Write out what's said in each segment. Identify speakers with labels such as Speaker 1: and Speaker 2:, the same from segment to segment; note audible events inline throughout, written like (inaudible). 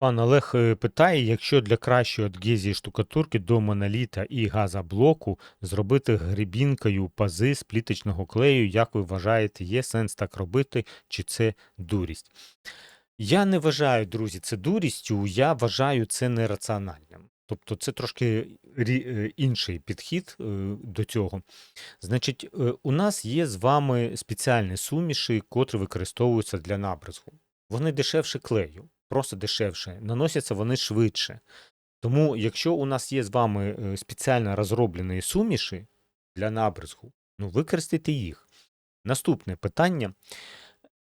Speaker 1: Пан Олег е, питає, якщо для кращої адгезії штукатурки до моноліта і газоблоку зробити грибінкою пази з пліточного клею, як ви вважаєте, є сенс так робити, чи це дурість? Я не вважаю, друзі, це дурістю, я вважаю це нераціональним. Тобто це трошки е, інший підхід е, до цього. Значить, у нас є з вами спеціальні суміші, котрі використовуються для набризгу. Вони дешевше клею, просто дешевше, наносяться вони швидше. Тому, якщо у нас є з вами е, спеціально розроблені суміші для набризгу, ну використайте їх. Наступне питання.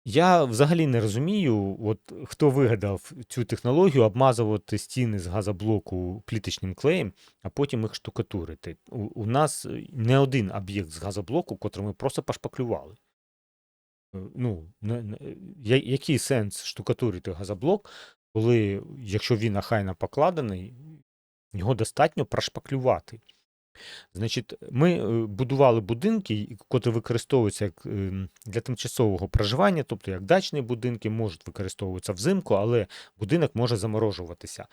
Speaker 1: Я взагалі не розумію, от хто вигадав цю технологію обмазувати стіни з газоблоку пліточним клеєм, а потім їх штукатурити. У, у нас е, не один об'єкт з газоблоку, котрий ми просто пошпаклювали. Е, Ну, я- який сенс штукатурити газоблок, коли, якщо він охайно покладений, його достатньо прошпаклювати. Значить, ми е, будували будинки, котрі використовуються як ем, для тимчасового проживання, тобто як дачні будинки можуть використовуватися взимку, але будинок може заморожуватися.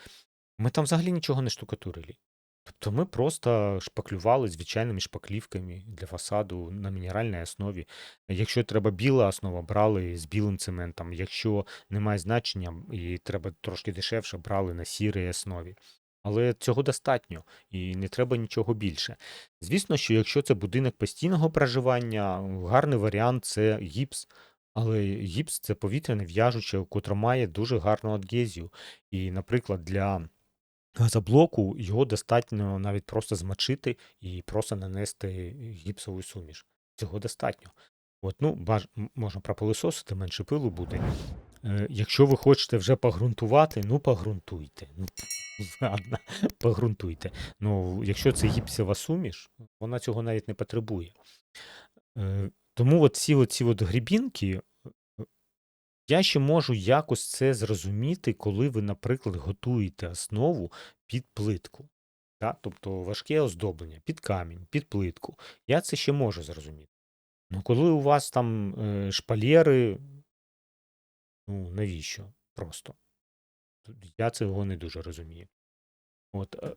Speaker 1: Ми там взагалі нічого не штукатурили. Тобто ми просто шпаклювали звичайними шпаклівками для фасаду на мінеральній основі. Якщо треба біла основа, брали з білим цементом. Якщо немає значення і треба трошки дешевше, брали на сірій основі. Але цього достатньо і не треба нічого більше. Звісно, що якщо це будинок постійного проживання, гарний варіант це гіпс. Але гіпс це повітряне в'яжуче, котре має дуже гарну адгезію. І, наприклад, для газоблоку його достатньо навіть просто змочити і просто нанести гіпсову суміш. Цього достатньо. От, ну, баж... можна пропилисосити, менше пилу буде. Е, якщо ви хочете вже погрунтувати, ну погрунтуйте. Ну, (laughs) ладно, погрунтуйте. Ну, якщо це гіпсова суміш, вона цього навіть не потребує. Е, тому от ці, оці от грібінки, я ще можу якось це зрозуміти, коли ви, наприклад, готуєте основу під плитку. Да? Тобто важке оздоблення під камінь, під плитку. Я це ще можу зрозуміти. Ну, коли у вас там е, шпалєри, ну навіщо? Просто. Я цього не дуже розумію. От, е,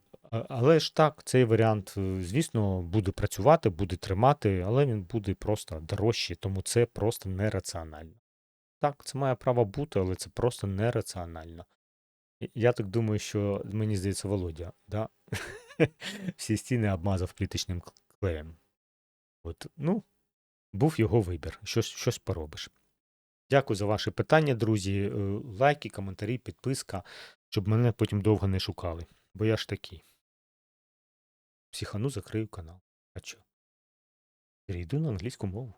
Speaker 1: але ж так, цей варіант, е, звісно, буде працювати, буде тримати, але він буде просто дорожчий, тому це просто нераціонально. Так, це має право бути, але це просто нераціонально. Я так думаю, що мені здається, Володя, да? (laughs) всі стіни обмазав пліточним к- клеєм. От, ну, був його вибір. Щось, щось поробиш. Дякую за ваші питання, друзі. Е, Лайки, коментарі, підписка, щоб мене потім довго не шукали. Бо я ж такий. Психану закрию канал. А чо? Перейду на англійську мову.